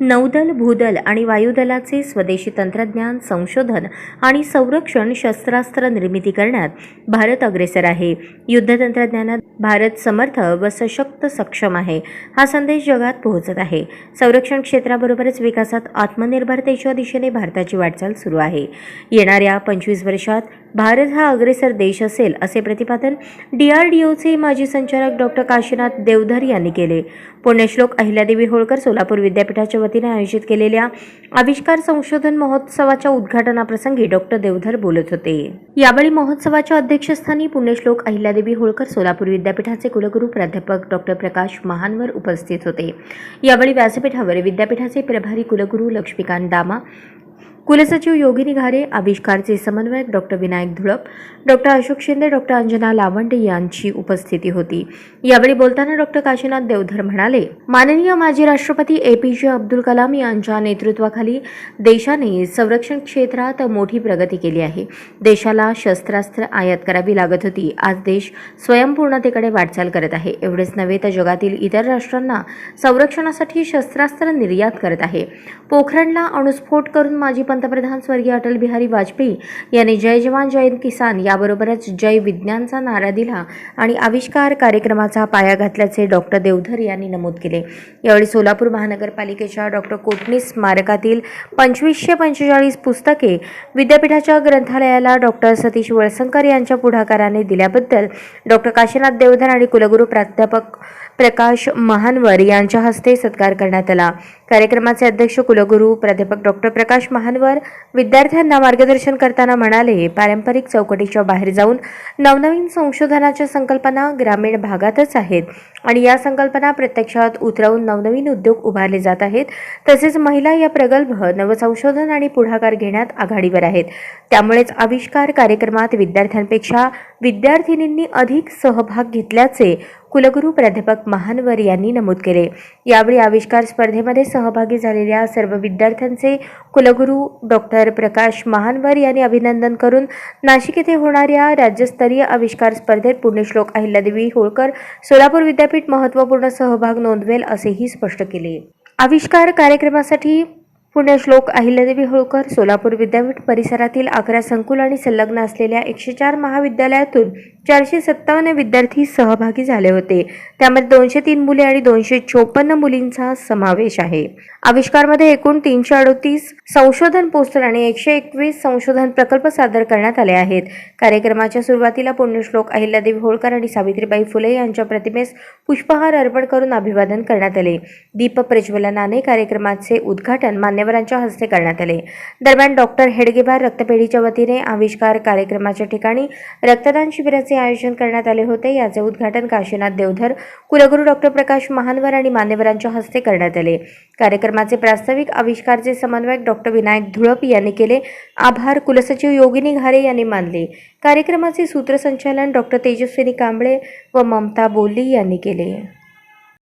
नौदल भूदल आणि वायुदलाचे स्वदेशी तंत्रज्ञान संशोधन आणि संरक्षण शस्त्रास्त्र निर्मिती करण्यात भारत अग्रेसर आहे. युद्ध तंत्रज्ञानात भारत समर्थ व सशक्त सक्षम आहे हा संदेश जगात पोहोचत आहे. संरक्षण क्षेत्राबरोबरच विकासात आत्मनिर्भरतेच्या दिशेने भारताची वाटचाल सुरू आहे. येणाऱ्या पंचवीस वर्षात भारत हा अग्रेसर देश असेल असे प्रतिपादन डीआरडीओचे माजी संचालक डॉक्टर काशीनाथ देवधर यांनी केले. पुण्यश्लोक अहिल्यादेवी होळकर सोलापूर विद्यापीठाच्या वतीने आयोजित केलेल्या आविष्कार संशोधन महोत्सवाच्या उद्घाटनाप्रसंगी डॉक्टर देवधर बोलत होते. यावेळी महोत्सवाच्या अध्यक्षस्थानी पुण्यश्लोक अहिल्यादेवी होळकर सोलापूर विद्यापीठाचे कुलगुरू प्राध्यापक डॉक्टर प्रकाश महानवर उपस्थित होते. यावेळी व्यासपीठावर विद्यापीठाचे प्रभारी कुलगुरू लक्ष्मीकांत दामा कुलसचिव योगिनी घारे आविष्कारचे समन्वयक doctor Vinayak Dhulap doctor Ashok Shinde doctor Anjana Lawande यांची उपस्थिती होती. यावेळी बोलताना डॉक्टर काशीनाथ देवधर म्हणाले माननीय माजी राष्ट्रपती ए. पी. जे. अब्दुल कलाम यांच्या नेतृत्वाखाली देशाने संरक्षण क्षेत्रात मोठी प्रगती केली आहे. देशाला शस्त्रास्त्र आयात करावी लागत होती. आज देश स्वयंपूर्णतेकडे वाटचाल करत आहे. एवढेच नव्हे तर जगातील इतर राष्ट्रांना संरक्षणासाठी शस्त्रास्त्र निर्यात करत आहे. पोखरणला अणुस्फोट करून माजी पंतप्रधान स्वर्गीय अटल बिहारी वाजपेयी यांनी जय जवान जय किसान याबरोबरच जय विज्ञानचा नारा दिला आणि आविष्कार कार्यक्रमाचा पाया घातल्याचे डॉक्टर देवधर यांनी नमूद केले. यावेळी सोलापूर महानगरपालिकेच्या डॉक्टर कोटणीस स्मारकातील पंचवीसशे पंचेचाळीस पुस्तके विद्यापीठाच्या ग्रंथालयाला डॉक्टर सतीश वळसंकर यांच्या पुढाकाराने दिल्याबद्दल डॉक्टर काशीनाथ देवधर आणि कुलगुरू प्राध्यापक प्रकाश महानवर यांच्या हस्ते सत्कार करण्यात आला. कार्यक्रमाचे अध्यक्ष कुलगुरू प्राध्यापक डॉक्टर प्रकाश महानवर विद्यार्थ्यांना मार्गदर्शन करताना म्हणाले पारंपरिक चौकटीच्या बाहेर जाऊन नवनवीन संशोधनाच्या संकल्पना ग्रामीण भागातच आहेत आणि या संकल्पना प्रत्यक्षात उतरवून नवनवीन उद्योग उभारले जात आहेत. तसेच महिला या प्रगल्भ नवसंशोधन आणि पुढाकार घेण्यात आघाडीवर आहेत. त्यामुळेच आविष्कार कार्यक्रमात विद्यार्थ्यांपेक्षा विद्यार्थिनींनी अधिक सहभाग घेतल्याचे कुलगुरू प्राध्यापक महानवर यांनी नमूद केले. यावेळी आविष्कार स्पर्धेमध्ये सहभागी झालेल्या सर्व विद्यार्थ्यांचे कुलगुरू डॉक्टर प्रकाश महानवर यांनी अभिनंदन करून नाशिक येथे होणाऱ्या राज्यस्तरीय आविष्कार स्पर्धेत पुण्यश्लोक अहिल्यादेवी होळकर सोलापूर विद्यापीठ महत्त्वपूर्ण सहभाग नोंदवेल असेही स्पष्ट केले. आविष्कार कार्यक्रमासाठी पुण्यश्लोक अहिल्यादेवी होळकर सोलापूर विद्यापीठ परिसरातील अकरा संकुल आणि संलग्न असलेल्या एकशे चार महाविद्यालयातून चारशे सत्तावन्न विद्यार्थी सहभागी झाले होते. त्यामध्ये दोनशे तीन मुले आणि दोनशे चोपन्न मुलींचा समावेश आहे. आविष्कारमध्ये एकूण तीनशे अडोतीस संशोधन पोस्टर आणि एकशे एकवीस संशोधन प्रकल्प सादर करण्यात आले आहेत. कार्यक्रमाच्या सुरुवातीला पुण्यश्लोक अहिल्यादेवी होळकर आणि सावित्रीबाई फुले यांच्या प्रतिमेस पुष्पहार अर्पण करून अभिवादन करण्यात आले. दीप प्रज्वलनाने कार्यक्रमाचे उद्घाटन मान्यवरांच्या हस्ते करण्यात आले. दरम्यान डॉक्टर हेडगेबार रक्तपेढीच्या वतीने आविष्कार कार्यक्रमाच्या ठिकाणी रक्तदान शिबिराचे आयोजन करण्यात आले होते. याचे उद्घाटन काशीनाथ देवधर कुलगुरू डॉक्टर प्रकाश महानवर आणि मान्यवरांच्या हस्ते करण्यात आले. कार्यक्रमाचे प्रास्ताविक आविष्कारचे समन्वयक डॉक्टर विनायक धुळप यांनी केले. आभार कुलसचिव योगिनी घारे यांनी मानले. कार्यक्रमाचे सूत्रसंचालन डॉक्टर तेजस्विनी कांबळे व ममता बोल्ली यांनी केले.